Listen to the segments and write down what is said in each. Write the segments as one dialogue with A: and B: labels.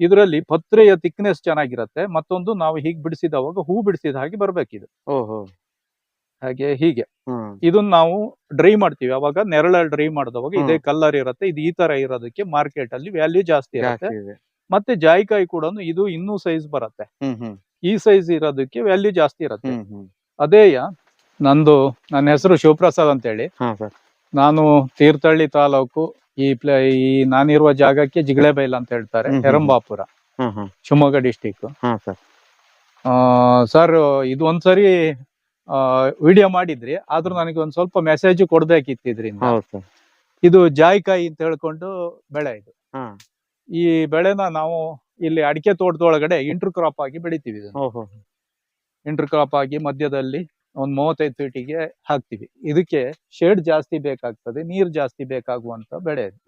A: ಇದರಲ್ಲಿ ಪತ್ರೆಯ ಥಿಕ್ನೆಸ್ ಚೆನ್ನಾಗಿರತ್ತೆ ಮತ್ತೊಂದು ನಾವು ಹೀಗೆ ಬಿಡಿಸಿದವಾಗ ಹೂ ಬಿಡಿಸಿದ ಹಾಗೆ ಬರ್ಬೇಕಿದು.
B: ಓಹೋ.
A: ಹಾಗೆ ಹೀಗೆ. ಇದನ್ನ ನಾವು ಡ್ರೈ ಮಾಡ್ತೀವಿ ಅವಾಗ ನೆರಳಲ್ಲಿ ಡ್ರೈ ಮಾಡಿದವಾಗ ಇದೇ. ಕಲರ್ ಇರುತ್ತೆ ಇದು ಈ ತರ ಇರೋದಕ್ಕೆ ಮಾರ್ಕೆಟ್ ಅಲ್ಲಿ ವ್ಯಾಲ್ಯೂ ಜಾಸ್ತಿ ಇರುತ್ತೆ. ಮತ್ತೆ ಜಾಯಿಕಾಯಿ ಕೂಡ ಇದು ಇನ್ನೂ ಸೈಜ್ ಬರುತ್ತೆ. ಈ ಸೈಜ್ ಇರೋದಕ್ಕೆ ವ್ಯಾಲ್ಯೂ ಜಾಸ್ತಿ ಇರುತ್ತೆ. ಅದೇಯ ನಂದು ನನ್ನ ಹೆಸರು ಶಿವಪ್ರಸಾದ್ ಅಂತ ಹೇಳಿ ನಾನು ತೀರ್ಥಹಳ್ಳಿ ತಾಲೂಕು ಈ ಪ್ಲೇ ಈ ನಾನಿರುವ ಜಾಗಕ್ಕೆ ಜಿಗಳೇಬೈಲ್ ಅಂತ ಹೇಳ್ತಾರೆ. ಹೆರಂಬಾಪುರ. Shivamogga district
B: sir.
A: ಇದು ಒಂದ್ಸರಿ ವಿಡಿಯೋ ಮಾಡಿದ್ರಿ ಆದ್ರೂ ನನಗೆ ಒಂದ್ ಸ್ವಲ್ಪ ಮೆಸೇಜ್ ಕೊಡ್ಬೇಕಿತ್ತು ಇದರಿಂದ ಇದು ಜಾಯಿಕಾಯಿ ಅಂತ ಹೇಳ್ಕೊಂಡು ಬೆಳೆ ಇದು. ಈ ಬೆಳೆನ ನಾವು ಇಲ್ಲಿ ಅಡಿಕೆ ತೋಟದೊಳಗಡೆ ಇಂಟರ್ ಕ್ರಾಪ್ ಆಗಿ ಬೆಳಿತೀವಿ ಇಂಟರ್ ಕ್ರಾಪ್ ಆಗಿ ಮಧ್ಯದಲ್ಲಿ ಒಂದ್ ಮೂವತ್ತೈದು ಫೀಟಿಗೆ ಹಾಕ್ತಿವಿ. ಇದಕ್ಕೆ ಶೇಡ್ ಜಾಸ್ತಿ ಬೇಕಾಗ್ತದೆ ನೀರ್ ಜಾಸ್ತಿ ಬೇಕಾಗುವಂತ ಬೆಳೆ ಇದು.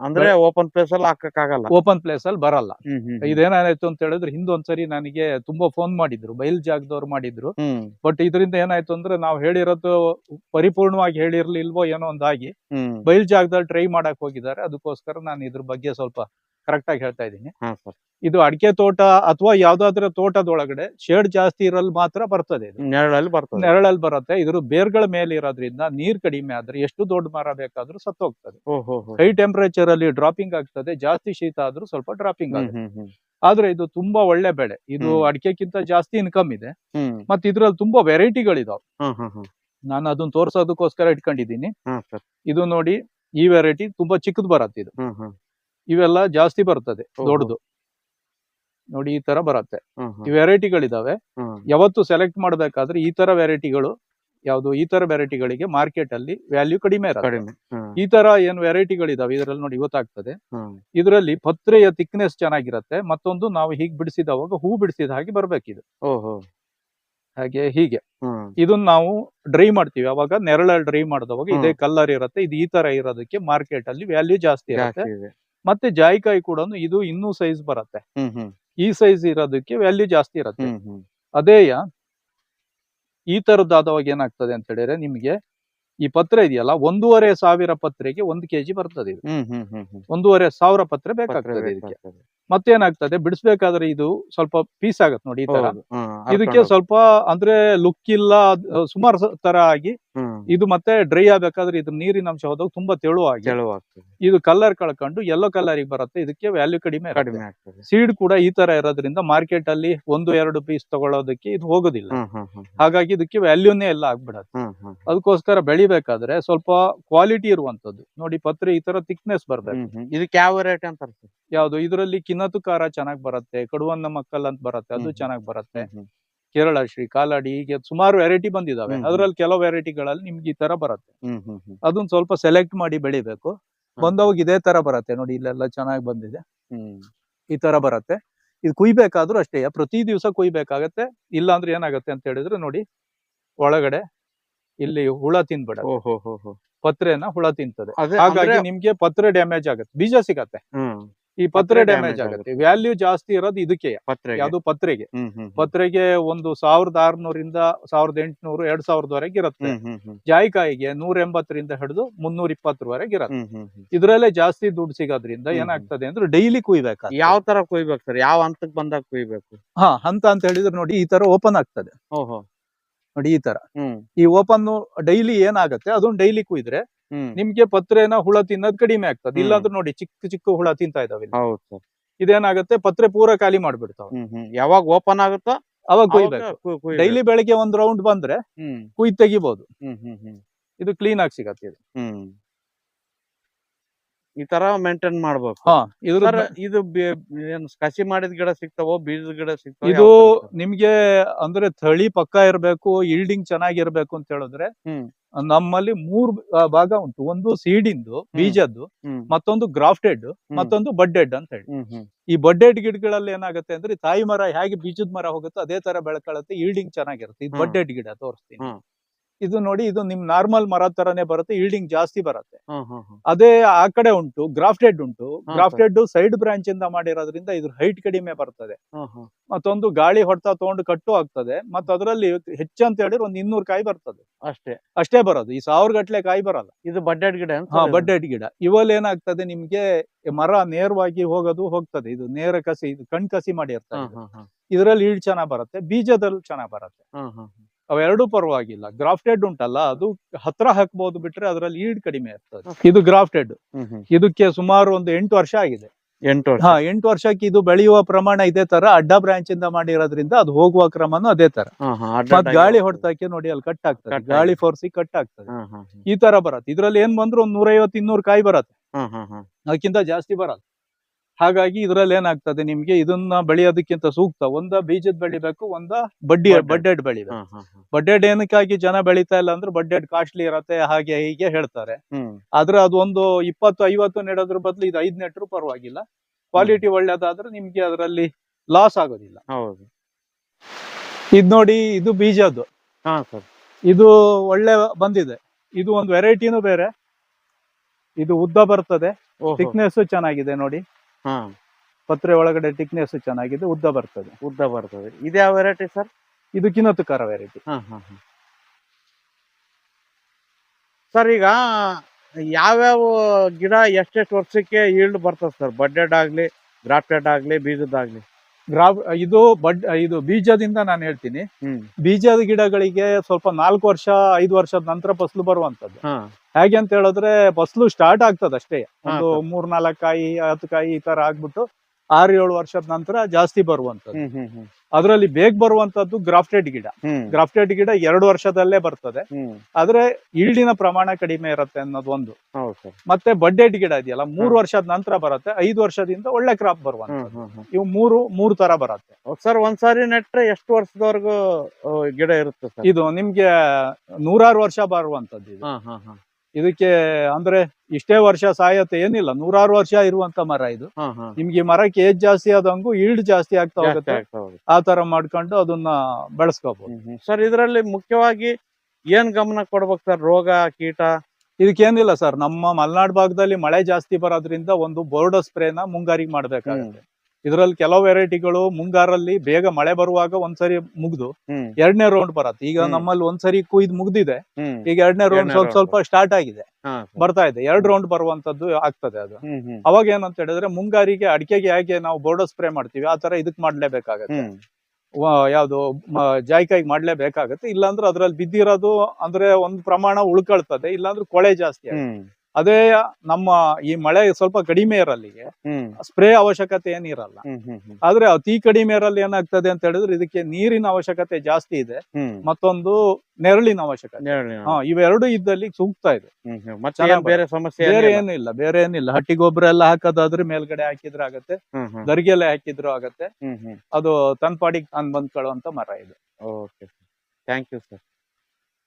B: ಅಂದ್ರೆ ಓಪನ್ ಪ್ಲೇಸ್ ಅಲ್ಲಿ ಹಾಕಕ್ ಆಗಲ್ಲ?
A: ಓಪನ್ ಪ್ಲೇಸ್ ಅಲ್ಲಿ ಬರಲ್ಲ.
B: ಹ್ಮ್ ಹ್ಮ್ ಹ್ಮ್.
A: ಇದೇನಾಯ್ತು ಅಂತ ಹೇಳಿದ್ರೆ ಹಿಂದೊಂದ್ಸರಿ ನನಗೆ ತುಂಬಾ ಫೋನ್ ಮಾಡಿದ್ರು ಬಯಲ್ ಜಾಗದವ್ರು ಮಾಡಿದ್ರು.
B: ಹ್ಮ್.
A: ಬಟ್ ಇದರಿಂದ ಏನಾಯ್ತು ಅಂದ್ರೆ ನಾವು ಹೇಳಿರೋದು ಪರಿಪೂರ್ಣವಾಗಿ ಹೇಳಿರ್ಲಿಲ್ವೋ ಏನೋ ಒಂದಾಗಿ
B: ಹ್ಮ್.
A: ಬಯಲ್ ಜಾಗದಲ್ಲಿ ಟ್ರೈ ಮಾಡಕ್ ಹೋಗಿದ್ದಾರೆ. ಅದಕ್ಕೋಸ್ಕರ ನಾನು ಇದ್ರ ಬಗ್ಗೆ ಸ್ವಲ್ಪ ಕರೆಕ್ಟ್ ಆಗಿ ಹೇಳ್ತಾ ಇದ್ದೀನಿ. ಇದು ಅಡಿಕೆ ತೋಟ ಅಥವಾ ಯಾವ್ದಾದ್ರ ತೋಟದೊಳಗಡೆ ಶೇಡ್ ಜಾಸ್ತಿ ಇರಲ್ ಮಾತ್ರ ಬರ್ತದೆ ಇದು.
B: ನೆರಳಲ್ಲಿ ಬರ್ತದೆ.
A: ನೆರಳಲ್ಲಿ ಬರುತ್ತೆ. ಇದ್ರ ಬೇರ್ಗಳ ಮೇಲೆ ಇರೋದ್ರಿಂದ ನೀರ್ ಕಡಿಮೆ ಆದ್ರೆ ಎಷ್ಟು ದೊಡ್ಡ ಮರ ಬೇಕಾದ್ರೂ ಸತ್ತೋಗ್ತದೆ.
B: ಹೈ
A: ಟೆಂಪರೇಚರ್ ಅಲ್ಲಿ ಡ್ರಾಪಿಂಗ್ ಆಗ್ತದೆ. ಜಾಸ್ತಿ ಶೀತ ಆದ್ರೂ ಸ್ವಲ್ಪ ಡ್ರಾಪಿಂಗ್
B: ಆಗ್ತದೆ
A: ಆಗುತ್ತೆ. ಆದ್ರೆ ಇದು ತುಂಬಾ ಒಳ್ಳೆ ಬೆಳೆ. ಇದು
B: ಅಡಿಕೆಗಿಂತ
A: ಅಡಿಕೆಕ್ಕಿಂತ ಜಾಸ್ತಿ ಇನ್ಕಮ್ ಇದೆ.
B: ಮತ್
A: ಮತ್ತೆ ಇದ್ರಲ್ಲಿ ತುಂಬಾ ವೆರೈಟಿಗಳಿದಾವೆ. ನಾನು ಅದನ್ನ ತೋರ್ಸೋದಕ್ಕೋಸ್ಕರ ಇಟ್ಕೊಂಡಿದ್ದೀನಿ. ಇದು ನೋಡಿ ಈ ವೆರೈಟಿ ತುಂಬಾ ಚಿಕ್ಕದ್ ಬರತ್ತೆ ಇದು. ಇವೆಲ್ಲ ಜಾಸ್ತಿ ಬರ್ತದೆ ದೊಡ್ಡದು. ನೋಡಿ ಈ ತರ ಬರುತ್ತೆ. ಈ ವೆರೈಟಿಗಳಿದಾವೆ. ಯಾವತ್ತು ಸೆಲೆಕ್ಟ್ ಮಾಡ್ಬೇಕಾದ್ರೆ ಈ ತರ ವೆರೈಟಿಗಳು ಯಾವುದು ಈ ತರ ವೆರೈಟಿಗಳಿಗೆ ಮಾರ್ಕೆಟ್ ಅಲ್ಲಿ ವ್ಯಾಲ್ಯೂ ಕಡಿಮೆ ಇರುತ್ತೆ. ಈ ತರ ಏನ್ ವೆರೈಟಿಗಳಿದಾವೆ ಇದರಲ್ಲಿ ನೋಡಿ ಗೊತ್ತಾಗ್ತದೆ. ಇದರಲ್ಲಿ ಪತ್ರೆಯ ಥಿಕ್ನೆಸ್ ಚೆನ್ನಾಗಿರತ್ತೆ ಮತ್ತೊಂದು ನಾವು ಹೀಗ್ ಬಿಡಿಸಿದವಾಗ ಹೂ ಬಿಡಿಸಿದ ಹಾಗೆ ಬರ್ಬೇಕಿದು.
B: ಓಹೋ.
A: ಹಾಗೆ ಹೀಗೆ. ಇದನ್ನ ನಾವು ಡ್ರೈ ಮಾಡ್ತೀವಿ. ಅವಾಗ ನೆರಳಲ್ಲಿ ಡ್ರೈ ಮಾಡಿದವಾಗ ಇದೇ. ಕಲರ್ ಇರುತ್ತೆ ಇದು ಈ ತರ ಇರೋದಕ್ಕೆ ಮಾರ್ಕೆಟ್ ಅಲ್ಲಿ ವ್ಯಾಲ್ಯೂ ಜಾಸ್ತಿ ಇರುತ್ತೆ. ಮತ್ತೆ ಜಾಯಿಕಾಯಿ ಕೂಡ ಇದು ಇನ್ನೂ ಸೈಜ್ ಬರುತ್ತೆ. ಈ ಸೈಜ್ ಇರೋದಕ್ಕೆ ವ್ಯಾಲ್ಯೂ ಜಾಸ್ತಿ ಇರುತ್ತೆ. ಅದೇಯ ಈ ತರದ್ದಾದವಾಗ ಏನಾಗ್ತದೆ ಅಂತ ಹೇಳಿದ್ರೆ ನಿಮ್ಗೆ ಈ ಪತ್ರೆ ಇದೆಯಲ್ಲ ಒಂದೂವರೆ ಸಾವಿರ ಪತ್ರೆಗೆ ಒಂದು ಕೆಜಿ ಬರ್ತದೆ ಇದು. ಒಂದೂವರೆ ಸಾವಿರ ಪತ್ರೆ ಬೇಕಾಗ್ತದೆ ಇದಕ್ಕೆ.
B: ಬೇಕಾಗ್ತದೆ.
A: ಮತ್ತೇನಾಗ್ತದೆ? ಬಿಡಿಸ್ಬೇಕಾದ್ರೆ ಇದು ಸ್ವಲ್ಪ ಪೀಸ್ ಆಗತ್ತೆ ನೋಡಿ ಈ ತರ. ಇದಕ್ಕೆ ಸ್ವಲ್ಪ ಅಂದ್ರೆ ಲುಕ್ ಇಲ್ಲ ಸುಮಾರು ತರ ಆಗಿ ಇದು ಮತ್ತೆ ಡ್ರೈ ಆಗ್ಬೇಕಾದ್ರೆ ಇದ್ರ ನೀರಿನ ಅಂಶ ಹೋದಾಗ ತುಂಬಾ ತೆಳುವಾಗಿ ಇದು ಕಲರ್ ಕಳ್ಕೊಂಡು ಎಲ್ಲೋ ಕಲರ್ ಬರುತ್ತೆ. ಇದಕ್ಕೆ ವ್ಯಾಲ್ಯೂ ಕಡಿಮೆ ಸೀಡ್ ಕೂಡ ಈ ತರ ಇರೋದ್ರಿಂದ ಮಾರ್ಕೆಟ್ ಅಲ್ಲಿ ಒಂದು ಎರಡು ಪೀಸ್ ತಗೊಳ್ಳೋದಕ್ಕೆ ಇದು ಹೋಗೋದಿಲ್ಲ. ಹಾಗಾಗಿ ಇದಕ್ಕೆ ವ್ಯಾಲ್ಯೂನೇ ಎಲ್ಲ ಆಗ್ಬಿಡತ್ತೆ. ಅದಕ್ಕೋಸ್ಕರ ಬೆಳಿಬೇಕಾದ್ರೆ ಸ್ವಲ್ಪ ಕ್ವಾಲಿಟಿ ಇರುವಂತದ್ದು ನೋಡಿ ಪತ್ರೆ ಈ ತರ ಥಿಕ್ನೆಸ್ ಬರ್ಬೇಕು.
B: ಇದಕ್ಕೆ ಯಾವ ರೇಟ್ ಅಂತ
A: ಯಾವ್ದು ಇದರಲ್ಲಿ ಕಿನ್ನತು ಖಾರ ಚೆನ್ನಾಗ್ ಬರುತ್ತೆ ಕಡುವನ್ನ ಮಕ್ಕಲ್ ಅಂತ ಬರುತ್ತೆ ಅದು ಚೆನ್ನಾಗಿ ಬರುತ್ತೆ. ಕೇರಳ ಶ್ರೀ ಕಾಲಾಡಿ ಹೀಗೆ ಸುಮಾರು ವೆರೈಟಿ ಬಂದಿದಾವೆ. ಅದ್ರಲ್ಲಿ ಕೆಲವು ವೆರೈಟಿಗಳಲ್ಲಿ ನಿಮ್ಗೆ ಈ ತರ ಬರುತ್ತೆ. ಅದನ್ನ ಸ್ವಲ್ಪ ಸೆಲೆಕ್ಟ್ ಮಾಡಿ ಬೆಳಿಬೇಕು. ಬಂದವಾಗ ಇದೇ ತರ ಬರುತ್ತೆ. ನೋಡಿ ಇಲ್ಲೆಲ್ಲ ಚೆನ್ನಾಗಿ ಬಂದಿದೆ. ಈ ತರ ಬರುತ್ತೆ. ಇದು ಕುಯ್ಬೇಕಾದ್ರೂ ಅಷ್ಟೇ ಪ್ರತಿ ದಿವಸ ಕುಯ್ಬೇಕಾಗತ್ತೆ. ಇಲ್ಲ ಅಂದ್ರೆ ಏನಾಗತ್ತೆ ಅಂತ ಹೇಳಿದ್ರೆ ನೋಡಿ ಒಳಗಡೆ ಇಲ್ಲಿ ಹುಳ ತಿನ್ಬೇಡ ಪತ್ರೆನ ಹುಳ ತಿಂತದೆ. ಹಾಗಾಗಿ ನಿಮ್ಗೆ ಪತ್ರೆ ಡ್ಯಾಮೇಜ್ ಆಗುತ್ತೆ. ಬೀಜ ಸಿಗತ್ತೆ. ಈ ಪತ್ರೆ ಡ್ಯಾಮೇಜ್ ಆಗುತ್ತೆ. ವ್ಯಾಲ್ಯೂ ಜಾಸ್ತಿ ಇರೋದು ಇದಕ್ಕೆ. ಯಾವುದು ಪತ್ರೆಗೆ. ಪತ್ರೆಗೆ ಒಂದು ಸಾವಿರದ ಆರ್ನೂರಿಂದ ಸಾವಿರದ ಎಂಟುನೂರು ಎರಡ್ ಸಾವಿರದವರೆಗೆ ಇರುತ್ತೆ. ಜಾಯಿಕಾಯಿಗೆ ನೂರ ಎಂಬತ್ತರಿಂದ ಹಿಡಿದು ಮುನ್ನೂರ ಇಪ್ಪತ್ತರವರೆಗೆ ಇರುತ್ತೆ ಇದ್ರಲ್ಲೇ ಜಾಸ್ತಿ ದುಡ್ಡು ಸಿಗೋದ್ರಿಂದ ಏನಾಗ್ತದೆ ಅಂದ್ರೆ ಡೈಲಿ ಕುಯ್ಬೇಕು
B: ಯಾವ ತರ ಕುಯ್ಬೇಕು ಸರ್? ಯಾವ ಹಂತಕ್ಕೆ ಬಂದಾಗ ಕುಯ್ಬೇಕು?
A: ಹಾ ಹಂತ ಅಂತ ಹೇಳಿದ್ರೆ ನೋಡಿ ಈ ತರ ಓಪನ್ ಆಗ್ತದೆ.
B: ಓಹೋ.
A: ನೋಡಿ ಈ ತರ. ಈ ಓಪನ್ ಡೈಲಿ ಏನಾಗುತ್ತೆ? ಅದನ್ನ ಡೈಲಿ ಕುಯ್ದ್ರೆ ನಿಮ್ಗೆ ಪತ್ರೆನ ಹುಳ ತಿನ್ನೋದ್ ಕಡಿಮೆ ಆಗ್ತದೆ. ಇಲ್ಲಾಂದ್ರೆ ನೋಡಿ ಚಿಕ್ಕ ಚಿಕ್ಕ ಹುಳ ತಿಂತಾ ಇದಾವೆ ಇದೇನಾಗತ್ತೆ? ಪತ್ರೆ ಪೂರ ಖಾಲಿ ಮಾಡ್ಬಿಡ್ತಾವ.
B: ಯಾವಾಗ ಓಪನ್ ಆಗುತ್ತೋ
A: ಅವಾಗ ಕುಯ್ಬೇಕು. ಡೈಲಿ ಬೆಳಗ್ಗೆ ಒಂದ್ ರೌಂಡ್ ಬಂದ್ರೆ ಕುಯ್ ತೆಗಿಬಹುದು ಇದು ಕ್ಲೀನ್ ಆಗಿ ಸಿಗತ್ತೆ ಇದು.
B: ಈ ತರ ಮೇಂಟೈನ್ ಮಾಡ್ಬೇಕು.
A: ಹಾ ಇದ್ರ
B: ಸರ್ ಇದು ಬೆ- ಏನ್ ಕಸಿ ಮಾಡಿದ ಗಿಡ ಸಿಗ್ತಾವೋ ಬೀಜದ ಗಿಡ ಸಿಗ್ತಾವ
A: ಇದು ನಿಮ್ಗೆ ಅಂದ್ರೆ ತಳಿ ಪಕ್ಕ ಇರ್ಬೇಕು ಇಲ್ಡಿಂಗ್ ಚೆನ್ನಾಗಿರ್ಬೇಕು ಅಂತ ಹೇಳಿದ್ರೆ
B: ಹ್ಮ್.
A: ನಮ್ಮಲ್ಲಿ ಮೂರ್ ಆ, ಭಾಗ ಉಂಟು. ಒಂದು ಸೀಡಿಂದು ಬೀಜದ್ದು
B: ಹ್ಮ್.
A: ಮತ್ತೊಂದು ಗ್ರಾಫ್ಟೆಡ್ ಮತ್ತೊಂದು ಬಡ್ಡೆಡ್ ಅಂತ ಹೇಳಿ.
B: ಹ್ಮ್ ಹ್ಮ್.
A: ಈ ಬಡ್ಡೆಡ್ ಗಿಡಗಳಲ್ಲಿ ಏನಾಗುತ್ತೆ ಅಂದ್ರೆ ತಾಯಿ ಮರ ಹೇಗೆ ಬೀಜದ ಮರ ಹೋಗುತ್ತೋ ಅದೇ ತರ ಬೆಳ್ಕೊಳ್ಳುತ್ತೆ ಈಲ್ಡಿಂಗ್ ಚೆನ್ನಾಗಿರುತ್ತೆ. ಇದು
B: ಹ್ಮ್.
A: ಬಡ್ಡೆಡ್ ಗಿಡ ತೋರಿಸ್ತೀನಿ.
B: ಹ್ಮ್.
A: ಇದು ನೋಡಿ ಇದು ನಿಮ್ ನಾರ್ಮಲ್ ಮರ ತರನೇ ಬರುತ್ತೆ ಈಲ್ಡಿಂಗ್ ಜಾಸ್ತಿ ಬರುತ್ತೆ. ಅದೇ ಆ ಕಡೆ ಉಂಟು ಗ್ರಾಫ್ಟೆಡ್ ಉಂಟು. ಗ್ರಾಫ್ಟೆಡ್ ಸೈಡ್ ಬ್ರಾಂಚ್ ಇಂದ ಮಾಡಿರೋದ್ರಿಂದ ಇದ್ರ ಹೈಟ್ ಕಡಿಮೆ ಬರ್ತದೆ. ಮತ್ತೊಂದು ಗಾಳಿ ಹೊಡೆತ ತಗೊಂಡು ಕಟ್ಟು ಆಗ್ತದೆ. ಮತ್ತೆ ಅದರಲ್ಲಿ ಹೆಚ್ಚು ಅಂತ ಹೇಳಿದ್ರೆ ಒಂದ್ ಇನ್ನೂರು ಕಾಯಿ ಬರ್ತದೆ.
B: ಅಷ್ಟೇ.
A: ಅಷ್ಟೇ ಬರೋದು. ಈ ಸಾವಿರ ಗಟ್ಲೆ ಕಾಯಿ ಬರಲ್ಲ.
B: ಇದು ಬಡ್ಡೆಡ್ ಗಿಡ
A: ಹಾ? ಬಡ್ಡೆಡ್ ಗಿಡ. ಇವಲ್ಲಿ ಏನಾಗ್ತದೆ ನಿಮ್ಗೆ ಮರ ನೇರವಾಗಿ ಹೋಗೋದು ಹೋಗ್ತದೆ. ಇದು ನೇರ ಕಸಿ ಇದು ಕಣ್ ಕಸಿ ಮಾಡಿರ್ತಾರೆ. ಇದರಲ್ಲಿ ಈಳ್ ಚೆನ್ನಾಗ್ ಬರುತ್ತೆ ಬೀಜದಲ್ಲಿ ಚೆನ್ನಾಗ್ ಬರುತ್ತೆ. ಅವೆರಡೂ ಪರವಾಗಿಲ್ಲ. ಗ್ರಾಫ್ಟೆಡ್ ಉಂಟಲ್ಲ ಅದು ಹತ್ರ ಹಾಕ್ಬೋದು ಬಿಟ್ರೆ ಅದರಲ್ಲಿ ಈಡ್ ಕಡಿಮೆ ಇರ್ತದೆ. ಇದು ಗ್ರಾಫ್ಟೆಡ್. ಇದಕ್ಕೆ ಸುಮಾರು ಒಂದು ಎಂಟು ವರ್ಷ ಆಗಿದೆ.
B: ಎಂಟು ವರ್ಷ.
A: ಹಾ ಎಂಟು ವರ್ಷಕ್ಕೆ ಇದು ಬೆಳೆಯುವ ಪ್ರಮಾಣ ಇದೇ ತರ ಅಡ್ಡ ಬ್ರಾಂಚ್ ಇಂದ ಮಾಡಿರೋದ್ರಿಂದ ಅದು ಹೋಗುವ ಕ್ರಮನೂ ಅದೇ ತರ. ಮತ್ ಗಾಳಿ. ಹೊಡ್ತಕ್ಕೆ ನೋಡಿ ಅಲ್ಲಿ ಕಟ್ ಆಗ್ತದೆ. ಗಾಳಿ. ಫೋರ್ಸಿ ಕಟ್ ಆಗ್ತದೆ. ಈ ತರ ಬರತ್ತೆ. ಇದ್ರಲ್ಲಿ ಏನ್ ಬಂದ್ರು ಒಂದ್ ನೂರೈವತ್ತು ಇನ್ನೂರು ಕಾಯಿ ಬರುತ್ತೆ. ಅದಕ್ಕಿಂತ ಜಾಸ್ತಿ ಬರಲ್ಲ. ಹಾಗಾಗಿ ಇದ್ರಲ್ಲಿ ಏನಾಗ್ತದೆ ನಿಮ್ಗೆ? ಇದನ್ನ ಬೆಳೆಯೋದಕ್ಕಿಂತ ಸೂಕ್ತ. ಒಂದ ಬೀಜದ ಬೆಳಿಬೇಕು ಒಂದ ಬಡ್ಡಿ
B: ಬಡ್ಡೆಡ್.
A: ಬೆಳಿಬೇಕು. ಬಡ್ಡೆಡ್ ಏನಕ್ಕಾಗಿ ಜನ ಬೆಳಿತಾ ಇಲ್ಲ ಅಂದ್ರೆ ಬಡ್ಡೆಡ್ ಕಾಸ್ಟ್ಲಿ ಇರತ್ತೆ ಹಾಗೆ ಹೀಗೆ ಹೇಳ್ತಾರೆ. ಆದ್ರೆ ಅದೊಂದು ಇಪ್ಪತ್ತು ಐವತ್ತು ನೆಡೋದ್ರ ಬದಲು ಇದು ಐದ್ ನೆಟ್ರು ಪರವಾಗಿಲ್ಲ. ಕ್ವಾಲಿಟಿ ಒಳ್ಳೇದಾದ್ರೆ ನಿಮ್ಗೆ ಅದರಲ್ಲಿ ಲಾಸ್ ಆಗೋದಿಲ್ಲ.
B: ಹೌದು.
A: ಇದ್ ನೋಡಿ ಇದು ಬೀಜದ್ದು. ಇದು ಒಳ್ಳೆ ಬಂದಿದೆ. ಇದು ಒಂದು ವೆರೈಟಿನೂ ಬೇರೆ. ಇದು ಉದ್ದ ಬರ್ತದೆ. ಥಿಕ್ನೆಸ್ ಚೆನ್ನಾಗಿದೆ ನೋಡಿ.
B: ಹಾ.
A: ಪತ್ರೆ ಒಳಗಡೆ ಟಿಕ್ನೆಸ್ ಚೆನ್ನಾಗಿದೆ ಉದ್ದ ಬರ್ತದೆ.
B: ಉದ್ದ ಬರ್ತದೆ. ಇದ್ಯಾವ ವೆರೈಟಿ ಸರ್
A: ಇದು ಕಿನತ್ತುಕಾರ ವೆರೈಟಿ
B: ಹಾ ಹಾ ಹಾ. ಸರ್ ಈಗ ಯಾವ್ಯಾವ ಗಿಡ ಎಷ್ಟೆಷ್ಟು ವರ್ಷಕ್ಕೆ ಈಲ್ಡ್ ಬರ್ತದೆ ಸರ್ ಬಡ್ಡೆಡ್ ಆಗ್ಲಿ ಗ್ರಾಫ್ಟೆಡ್ ಆಗ್ಲಿ ಬೀಜದಾಗ್ಲಿ
A: ಗ್ರಾಫ್ ಇದು ಬಡ್ ಇದು ಬೀಜದಿಂದ ನಾನು ಹೇಳ್ತೀನಿ. ಬೀಜದ ಗಿಡಗಳಿಗೆ ಸ್ವಲ್ಪ ನಾಲ್ಕು ವರ್ಷ ಐದು ವರ್ಷದ ನಂತರ ಫಸಲು ಬರುವಂತದ್ದು. ಹೇಗೆ ಅಂತ ಹೇಳಿದ್ರೆ ಫಸಲು ಸ್ಟಾರ್ಟ್ ಆಗ್ತದೆ ಅಷ್ಟೇ. ಒಂದು. ಮೂರ್ ನಾಲ್ಕು ಕಾಯಿ ಹತ್ತು ಕಾಯಿ ಈ ತರ ಆಗ್ಬಿಟ್ಟು ಆರು ಏಳು ವರ್ಷದ ನಂತರ ಜಾಸ್ತಿ ಬರುವಂತದ್ದು. ಅದರಲ್ಲಿ ಬೇಗ ಬರುವಂತದ್ದು ಗ್ರಾಫ್ಟೆಡ್ ಗಿಡ. ಗ್ರಾಫ್ಟೆಡ್ ಗಿಡ ಎರಡು ವರ್ಷದಲ್ಲೇ ಬರ್ತದೆ. ಆದ್ರೆ ಈಲ್ಡಿನ ಪ್ರಮಾಣ ಕಡಿಮೆ ಇರುತ್ತೆ ಅನ್ನೋದು ಒಂದು. ಮತ್ತೆ ಬಡ್ಡೆಡ್ ಗಿಡ ಇದೆಯಲ್ಲ ಮೂರು. ವರ್ಷದ ನಂತರ ಬರುತ್ತೆ ಐದು ವರ್ಷದಿಂದ ಒಳ್ಳೆ ಕ್ರಾಪ್ ಬರುವಂತ ಇವು ಮೂರು ಮೂರು ತರ ಬರುತ್ತೆ.
B: ಸರ್ ಒಂದ್ಸಾರಿ ನೆಟ್ರೆ ಎಷ್ಟು ವರ್ಷದವರೆಗೂ ಗಿಡ ಇರುತ್ತೆ
A: ಇದು ನಿಮ್ಗೆ ನೂರಾರು ವರ್ಷ ಬರುವಂತದ್ದು ಇದಕ್ಕೆ ಅಂದ್ರೆ ಇಷ್ಟೇ ವರ್ಷ ಸಾಯತ್ತೆ ಏನಿಲ್ಲ ನೂರಾರು ವರ್ಷ ಇರುವಂತ ಮರ ಇದು. ನಿಮ್ಗೆ ಈ ಮರಕ್ಕೆ ಏಜ್ ಜಾಸ್ತಿ ಆದಂಗು ಈಲ್ಡ್ ಜಾಸ್ತಿ ಆಗ್ತಾ ಹೋಗುತ್ತೆ. ಆ ತರ ಮಾಡ್ಕೊಂಡು ಅದನ್ನ ಬೆಳೆಸ್ಕೋಬಹುದು.
B: ಸರ್ ಇದರಲ್ಲಿ ಮುಖ್ಯವಾಗಿ ಏನ್ ಗಮನ ಕೊಡ್ಬೇಕು ಸರ್? ರೋಗ ಕೀಟ?
A: ಇದಕ್ಕೇನಿಲ್ಲ ಸರ್. ನಮ್ಮ ಮಲೆನಾಡು ಭಾಗದಲ್ಲಿ ಮಳೆ ಜಾಸ್ತಿ ಬರೋದ್ರಿಂದ ಒಂದು ಬೋರ್ಡೋ ಸ್ಪ್ರೇನ ಮುಂಗಾರಿಗೆ ಮಾಡ್ಬೇಕಾಗುತ್ತೆ. ಇದ್ರಲ್ಲಿ ಕೆಲವು ವೆರೈಟಿಗಳು ಮುಂಗಾರಲ್ಲಿ ಬೇಗ ಮಳೆ ಬರುವಾಗ ಒಂದ್ಸರಿ ಮುಗ್ದು ಎರಡನೇ ರೌಂಡ್ ಬರತ್ತೆ. ಈಗ. ನಮ್ಮಲ್ಲಿ ಒಂದ್ಸರಿ ಕುಯ್ದು ಮುಗ್ದಿದೆ. ಈಗ ಎರಡನೇ ರೌಂಡ್ ಸ್ವಲ್ಪ ಸ್ವಲ್ಪ ಸ್ಟಾರ್ಟ್ ಆಗಿದೆ. ಬರ್ತಾ ಇದೆ. ಎರಡ್ ರೌಂಡ್ ಬರುವಂತದ್ದು ಆಗ್ತದೆ ಅದು. ಅವಾಗ ಏನಂತ ಹೇಳಿದ್ರೆ ಮುಂಗಾರಿಗೆ ಅಡಿಕೆಗೆ ಹೇಗೆ ನಾವು ಬೋರ್ಡರ್ ಸ್ಪ್ರೇ ಮಾಡ್ತೀವಿ ಆ ತರ ಇದಕ್ ಮಾಡ್ಲೇಬೇಕಾಗತ್ತೆ. ಯಾವ್ದು ಜಾಯ್ಕಾಯಿಗೆ ಮಾಡ್ಲೇಬೇಕಾಗತ್ತೆ. ಇಲ್ಲಾಂದ್ರೆ ಅದ್ರಲ್ಲಿ ಬಿದ್ದಿರೋದು ಅಂದ್ರೆ ಒಂದ್ ಪ್ರಮಾಣ ಉಳ್ಕೊಳ್ತದೆ. ಇಲ್ಲಾಂದ್ರೆ ಕೊಳೆ ಜಾಸ್ತಿ ಆಗುತ್ತೆ. ಅದೇ ನಮ್ಮ ಈ ಮಳೆ ಸ್ವಲ್ಪ ಕಡಿಮೆ ಇರಲ್ಲಿಗೆ ಸ್ಪ್ರೇ ಅವಶ್ಯಕತೆ ಏನಿರಲ್ಲ. ಆದ್ರೆ ಅತಿ ಕಡಿಮೆ ಇರಲ್ಲಿ ಏನಾಗ್ತದೆ ಅಂತ ಹೇಳಿದ್ರೆ ಇದಕ್ಕೆ ನೀರಿನ ಅವಶ್ಯಕತೆ ಜಾಸ್ತಿ ಇದೆ ಮತ್ತೊಂದು ನೆರಳಿನ ಅವಶ್ಯಕತೆ. ಹಾ ಇವೆರಡು ಇದ್ದಲ್ಲಿ ಸೂಕ್ತ ಇದೆ.
B: ಬೇರೆ ಸಮಸ್ಯೆ
A: ಬೇರೆ
B: ಏನಿಲ್ಲ?
A: ಬೇರೆ ಏನಿಲ್ಲ. ಹಟ್ಟಿ ಗೊಬ್ಬರ ಎಲ್ಲ ಹಾಕೋದಾದ್ರೆ ಮೇಲ್ಗಡೆ ಹಾಕಿದ್ರೆ ಆಗತ್ತೆ ದರ್ಗೆಲೆ ಹಾಕಿದ್ರು ಆಗತ್ತೆ. ಅದು ತನ್ ಪಾಡಿಗೆ ತಾನ್ ಬಂದ್ಕೊಳ್ಳುವಂತ ಮರ ಇದೆ.
B: Okay thank you sir.